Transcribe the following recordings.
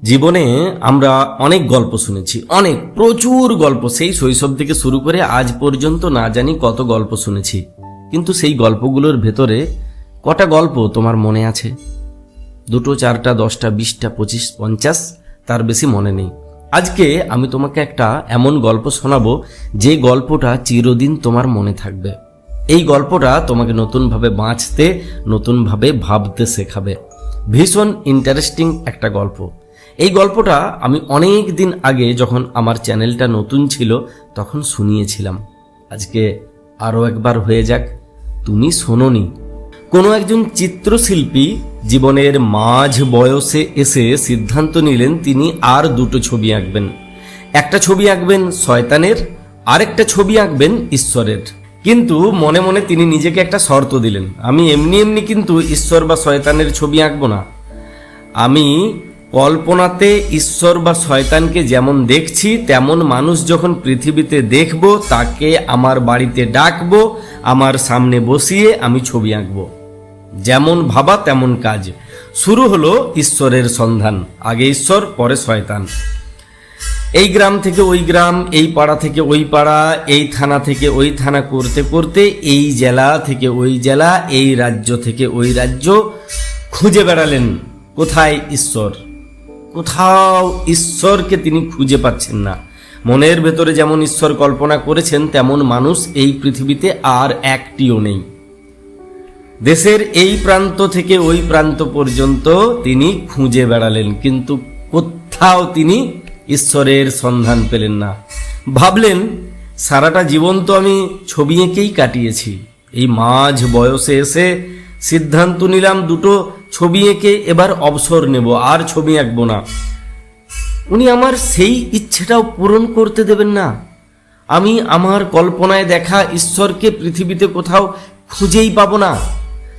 জীবনে আমরা অনেক গল্প শুনেছি, অনেক, প্রচুর গল্প। সেই শৈশব থেকে শুরু করে আজ পর্যন্ত না জানি কত গল্প শুনেছি। কিন্তু সেই গল্পগুলোর ভেতরে কটা গল্প তোমার মনে আছে? দুটো, চারটা, দশটা, বিশটা, পঁচিশ, পঞ্চাশ, তার বেশি মনে নেই। আজকে আমি তোমাকে একটা এমন গল্প শোনাবো, যে গল্পটা চিরদিন তোমার মনে থাকবে। এই গল্পটা তোমাকে নতুনভাবে বাঁচতে, নতুনভাবে ভাবতে শেখাবে। ভীষণ ইন্টারেস্টিং একটা গল্প। এই গল্পটা আমি অনেক দিন আগে যখন আমার চ্যানেলটা নতুন ছিল, তখন শুনিয়েছিলাম। আজকে আরও একবার হয়ে যাক, তুমি শোনোনি। কোনো একজন চিত্রশিল্পী জীবনের মাঝ বয়সে এসে সিদ্ধান্ত নিলেন তিনি আর দুটো ছবি আঁকবেন। একটা ছবি আঁকবেন শয়তানের, আরেকটা ছবি আঁকবেন ঈশ্বরের। কিন্তু মনে মনে তিনি নিজেকে একটা শর্ত দিলেন, আমি এমনি এমনি কিন্তু ঈশ্বর বা শয়তানের ছবি আঁকবো না। আমি কল্পনাতে ঈশ্বর বা শয়তানকে যেমন দেখছি, তেমন মানুষ যখন পৃথিবীতে দেখব, তাকে আমার বাড়িতে ডাকবো, আমার সামনে বসিয়ে আমি ছবি আঁকবো। যেমন ভাবা, তেমন কাজ। শুরু হলো ঈশ্বরের সন্ধান, আগে ঈশ্বর, পরে শয়তান। এই গ্রাম থেকে ওই গ্রাম, এই পাড়া থেকে ওই পাড়া, এই থানা থেকে ওই থানা করতে করতে, এই জেলা থেকে ওই জেলা, এই রাজ্য থেকে ওই রাজ্য। খুঁজে বেড়ালেন, কোথায় ঈশ্বর? কোথাও ঈশ্বরকে তিনি খুঁজে পাচ্ছেন না। মনের ভেতরে যেমন ঈশ্বর কল্পনা করেছেন, তেমন মানুষ এই পৃথিবীতে আর একটিও নেই। দেশের এই প্রান্ত থেকে ওই প্রান্ত পর্যন্ত তিনি খুঁজে বেড়ালেন, কিন্তু কোথাও তিনি ঈশ্বরের সন্ধান পেলেন না। ভাবলেন, সারাটা জীবন তো আমি ছবি এঁকেই কাটিয়েছি। এই মাঝ বয়সে এসে সিদ্ধান্ত নিলাম, দুটো ছবি এঁকে এবার অবসর নেব, আর ছবি আঁকবো না। উনি আমার সেই ইচ্ছেটাও পূরণ করতে দেবেন না। আমি আমার কল্পনায় দেখা ঈশ্বরকে পৃথিবীতে কোথাও খুঁজেই পাবো না।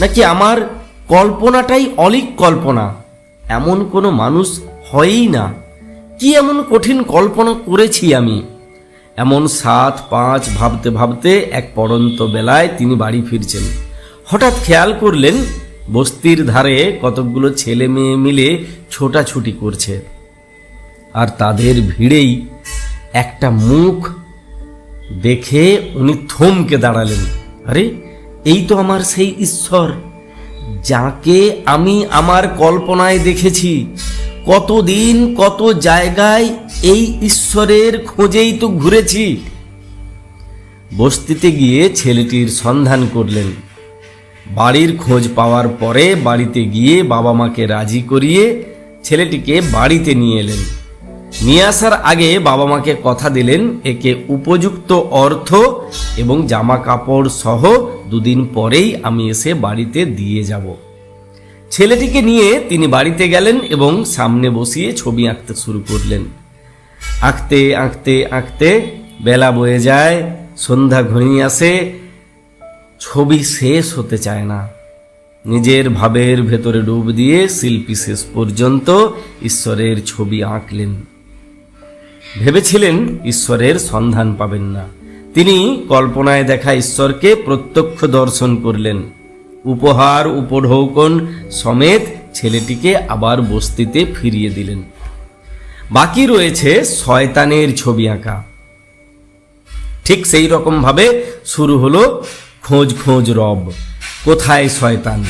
নাকি আমার কল্পনাটাই অলিক কল্পনা? এমন কোনো মানুষ হয়ই না। কি এমন কঠিন কল্পনা করেছি আমি? এমন সাত, পাঁচ, ভাবতে ভাবতে এক পড়ন্ত বেলায় তিনি বাড়ি ফিরছেন। হঠাৎ খেয়াল করলেন বস্তির ধারে কতকগুলো ছেলে মেয়ে মিলে ছোটাছুটি করছে। আর তাদের ভিড়েই একটা মুখ দেখে উনি থমকে দাঁড়ালেন। আরে, এই তো আমার সেই ঈশ্বর, যাকে আমি আমার কল্পনায় দেখেছি। কতদিন, কত জায়গায় এই ঈশ্বরের খোঁজেই তো ঘুরেছি। বস্তিতে গিয়ে ছেলেটির সন্ধান করলেন। বাড়ির খোঁজ পাওয়ার পরে বাড়িতে গিয়ে বাবা মাকে রাজি করিয়ে ছেলেটিকে বাড়িতে নিয়ে এলেন। নিয়ে আসার আগে বাবা মাকে কথা দিলেন, একে উপযুক্ত অর্থ এবং জামা কাপড় সহ দুদিন পরেই আমি এসে বাড়িতে দিয়ে যাব। ছেলেটিকে নিয়ে তিনি বাড়িতে গেলেন এবং সামনে বসিয়ে ছবি আঁকতে শুরু করলেন। আঁকতে আঁকতে আঁকতে বেলা বয়ে যায়, সন্ধ্যা ঘনিয়ে আসে ছবি শেষ হতে চায় না। নিজের ভাবের ভেতরে ডুব দিয়ে শিল্পী শেষ পর্যন্ত ঈশ্বরের ছবি আঁকলেন। ভেবেছিলেন ঈশ্বরের সন্ধান পাবেন না। তিনি কল্পনায় দেখা ঈশ্বরকে প্রত্যক্ষ দর্শন করলেন। উপহার, উপঢৌকন সমেত ছেলেটিকে আবার বস্তিতে ফিরিয়ে দিলেন। বাকি রয়েছে শয়তানের ছবি আঁকা। ঠিক সেই রকম ভাবে শুরু হলো খোঁজ খোঁজ রব। কোথায় শয়তান?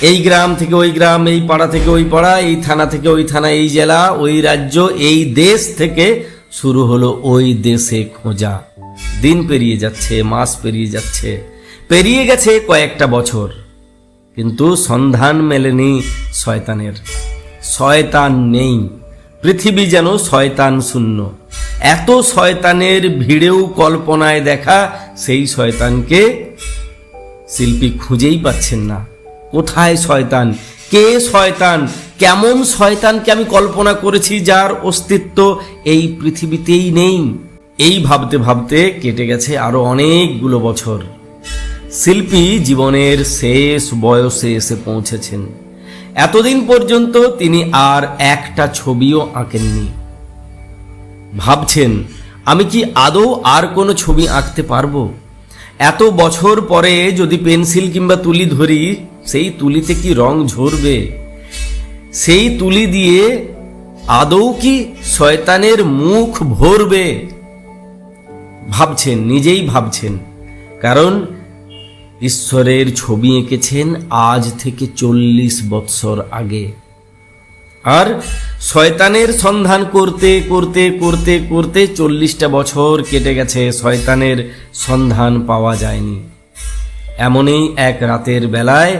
এই গ্রাম থেকে ওই গ্রাম, এই পাড়া থেকে ওই পাড়া, এই থানা থেকে ওই থানা, এই জেলা, ওই রাজ্য, এই দেশ থেকে শুরু হলো ওই দেশে খোঁজা। দিন পেরিয়ে যাচ্ছে, মাস পেরিয়ে যাচ্ছে। পেরিয়ে গেছে কয়েকটা বছর, কিন্তু সন্ধান মেলেনি শয়তানের। শয়তান নেই, পৃথিবী যেন শয়তান শূন্য। এত শয়তানের ভিড়েও কল্পনায় দেখা সেই শয়তানকে শিল্পী খুঁজেই পাচ্ছেন না। কোথায় শয়তান? কে শয়তান? কেমন শয়তানকে আমি কল্পনা করেছি যার অস্তিত্ব এই পৃথিবীতেই নেই। এই ভাবতে ভাবতে কেটে গেছে আরও অনেকগুলো বছর। শিল্পী জীবনের শেষ বয়সে এসে পৌঁছেছেন। এতদিন পর্যন্ত তিনি আর একটা ছবিও আঁকেননি। ভাবছেন, আমি কি আদৌ আর কোনো ছবি আঁকতে পারব? এত বছর পরে যদি পেন্সিল কিংবা তুলি ধরি, সেই তুলিতে কি রং ঝরবে? সেই তুলি দিয়ে আদৌ কি শয়তানের মুখ ভরবে? ভাবছেন, নিজেই ভাবছেন। কারণ ঈশ্বরের ছবি এঁকেছেন আজ থেকে চল্লিশ বৎসর আগে। আর শয়তানের সন্ধান করতে করতে করতে করতে চল্লিশটা বছর কেটে গেছে, শয়তানের সন্ধান পাওয়া যায়নি। এমনই এক রাতের বেলায়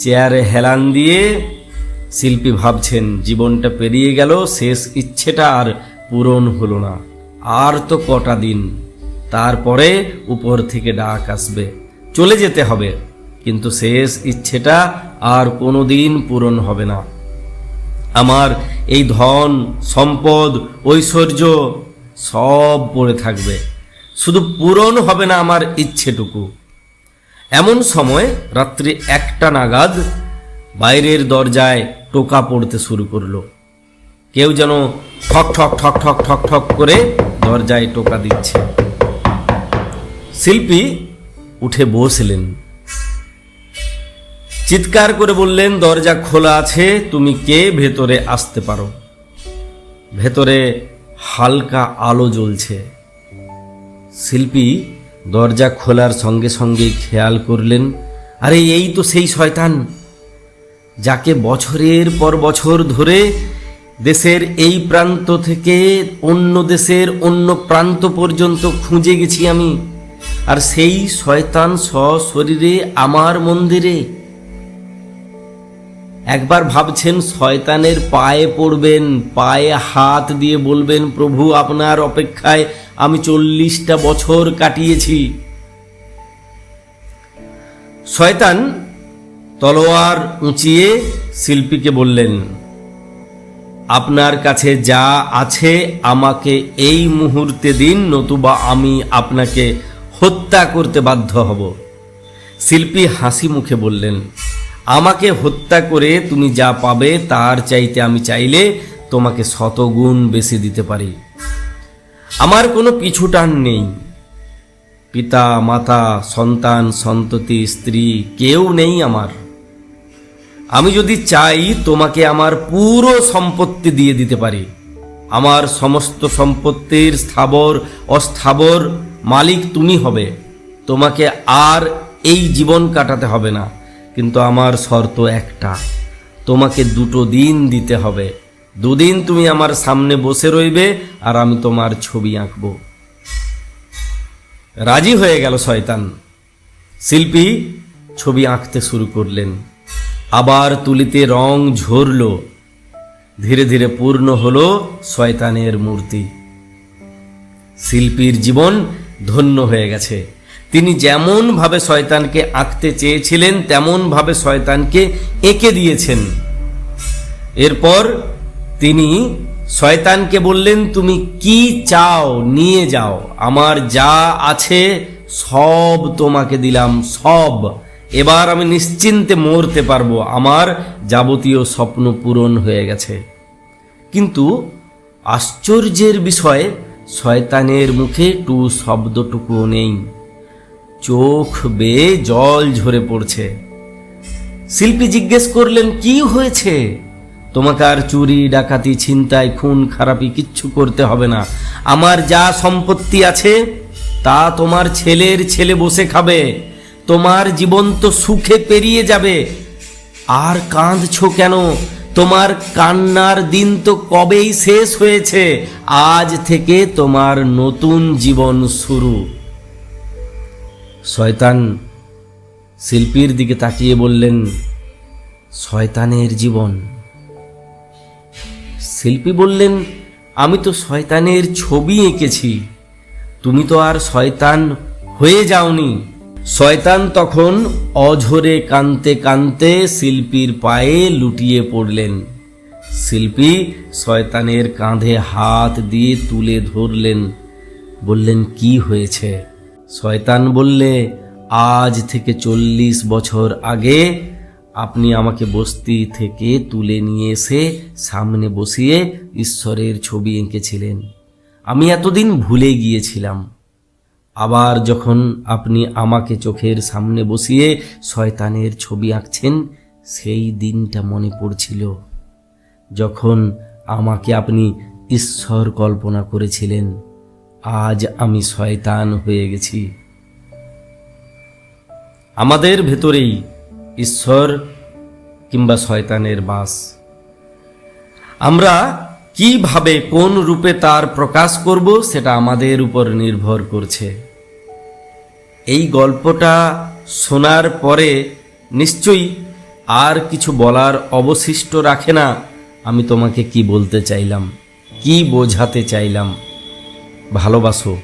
চেয়ারে হেলান দিয়ে শিল্পী ভাবছেন, জীবনটা পেরিয়ে গেল, শেষ ইচ্ছেটা আর পূরণ হলো না। আর তো কটা দিন, তারপরে উপর থেকে ডাক আসবে। চলে যেতে হবে, কিন্তু শেষ ইচ্ছেটা আর কোনো দিন পূরণ হবে না। আমার এই ধন, সম্পদ, ঐশ্বর্য সব পড়ে থাকবে। শুধু পূরণ হবে না আমার ইচ্ছেটুকু। এমন সময় রাত্রি একটা নাগাদ বাইরের দরজায় টোকা পড়তে শুরু করল। কেউ যেন ঠক ঠক ঠক ঠক ঠক ঠক করে দরজায় টোকা দিচ্ছে। শিল্পী উঠে বসলেন। চিৎকার করে বললেন, দরজা খোলা আছে, তুমি কে? ভেতরে আসতে পারো। ভেতরে হালকা আলো জ্বলছে। শিল্পী দরজা খোলার সঙ্গে সঙ্গে খেয়াল করলেন, আরে, এই তো সেই শয়তান, যাকে বছরের পর বছর ধরে দেশের এই প্রান্ত থেকে অন্য দেশের অন্য প্রান্ত পর্যন্ত খুঁজে গেছি আমি, আর সেই শয়তান সশরীরে আমার মন্দিরে একবার ভাবছেন, শয়তানের পায়ে পড়বেন, পায়ে হাত দিয়ে বলবেন, প্রভু, আপনার অপেক্ষায় আমি চল্লিশটা বছর কাটিয়েছি। শয়তান তলোয়ার উঁচিয়ে শিল্পীকে বললেন, আপনার কাছে যা আছে, আমাকে এই মুহূর্তে দিন, নতুবা আমি আপনাকে হত্যা করতে বাধ্য হব। শিল্পী হাসি মুখে বললেন আমাকে হত্যা করে তুমি যা পাবে তার চাইতে আমি চাইলে তোমাকে শতগুণ বেশি দিতে পারি। আমার কোনো পিছুটান নেই। পিতা, মাতা, সন্তান, সন্ততি, স্ত্রী কেউ নেই আমার। আমি যদি চাই তোমাকে আমার পুরো সম্পত্তি দিয়ে দিতে পারি। আমার সমস্ত সম্পত্তির স্থাবর, অস্থাবর মালিক তুমি হবে। তোমাকে আর এই জীবন কাটাতে হবে না। কিন্তু আমার শর্ত একটা। তোমাকে দুটো দিন দিতে হবে। দুদিন তুমি আমার সামনে বসে রইবে আর আমি তোমার ছবি আঁকব। রাজি হয়ে গেল শয়তান। শিল্পী ছবি আঁকতে শুরু করলেন। আবার তুলিতে রং ঝরল। ধীরে ধীরে পূর্ণ হলো শয়তানের মূর্তি। শিল্পীর জীবন ধন্য হয়ে গেছে। তিনি যেমন ভাবে শয়তানকে আঁকতে চেয়েছিলেন তেমন ভাবে শয়তানকে এঁকে দিয়েছেন। এরপর তিনি শয়তানকে বললেন, তুমি কি চাও? নিয়ে যাও। আমার যা আছে সব তোমাকে দিলাম, সব। এবার আমি নিশ্চিন্তে মরতে পারব। আমার যাবতীয় স্বপ্ন পূরণ হয়ে গেছে। কিন্তু আশ্চর্যের বিষয়, শয়তানের মুখে টু শব্দটুকুও নেই। চোখ বেয়ে জল ঝরে পড়ছে। শিল্পী জিজ্ঞেস করলেন, কি হয়েছে? তোমাকে আর চুরি, ডাকাতি, ছিনতাই, খুন, খারাপি কিচ্ছু করতে হবে না। আমার যা সম্পত্তি আছে, তা তোমার ছেলের ছেলে বসে খাবে। তোমার জীবন তো সুখে পেরিয়ে যাবে। আর কাঁদছো কেন? তোমার কান্নার দিন তো কবেই শেষ হয়েছে। আজ থেকে তোমার নতুন জীবন শুরু। শয়তান শিল্পীর দিকে তাকিয়ে বললেন, শয়তানের জীবন। শিল্পী বললেন, আমি তো শয়তানের ছবি এঁকেছি। তুমি তো আর শয়তান হয়ে যাওনি। শয়তান তখন অঝরে কানতে কানতে শিল্পীর পায়ে লুটিয়ে পড়লেন। শিল্পী শয়তানের কাঁধে হাত দিয়ে তুলে ধরলেন। বললেন, কি হয়েছে? শয়তান বললে, আজ থেকে চল্লিশ বছর আগে আপনি আমাকে বস্তি থেকে তুলে নিয়ে এসে সামনে বসিয়ে ঈশ্বরের ছবি এঁকেছিলেন। আমি এতদিন ভুলে গিয়েছিলাম। আবার যখন আপনি আমাকে চোখের সামনে বসিয়ে শয়তানের ছবি আঁকছেন, সেই দিনটা মনে পড়ছিল। যখন আমাকে আপনি ঈশ্বর কল্পনা করেছিলেন। আজ আমি শয়তান হয়ে গেছি। আমাদের ভেতরেই ঈশ্বর কিংবা শয়তানের বাস। আমরা কীভাবে কোন রূপে তার প্রকাশ করব সেটা আমাদের উপর নির্ভর করছে। এই গল্পটা শোনার পরে নিশ্চয়ই আর কিছু বলার অবশিষ্ট রাখে না, আমি তোমাকে কি বলতে চাইলাম, কি বোঝাতে চাইলাম। ভালোবাসো।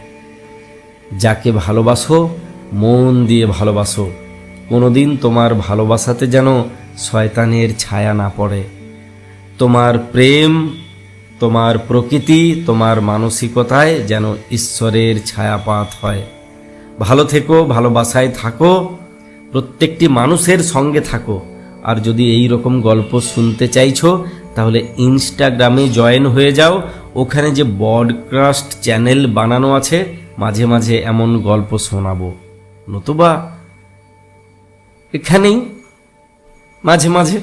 যাকে ভালোবাসো, মন দিয়ে ভালোবাসো। কোনোদিন তোমার ভালোবাসাতে যেন শয়তানের ছায়া না পড়ে। তোমার প্রেম, তোমার প্রকৃতি, তোমার মানসিকতায় যেন ঈশ্বরের ছায়াপাত হয়। ভালো থেকো, ভালোবাসায় থাকো, প্রত্যেকটি মানুষের সঙ্গে থাকো। আর যদি এই রকম গল্প শুনতে চাইছো তাহলে ইনস্টাগ্রামে জয়েন হয়ে যাও। ওখানে যে বডকাস্ট চ্যানেল বানানো আছে, মাঝে মাঝে এমন গল্প শোনাবো। নতুবা এখানেই মাঝে মাঝে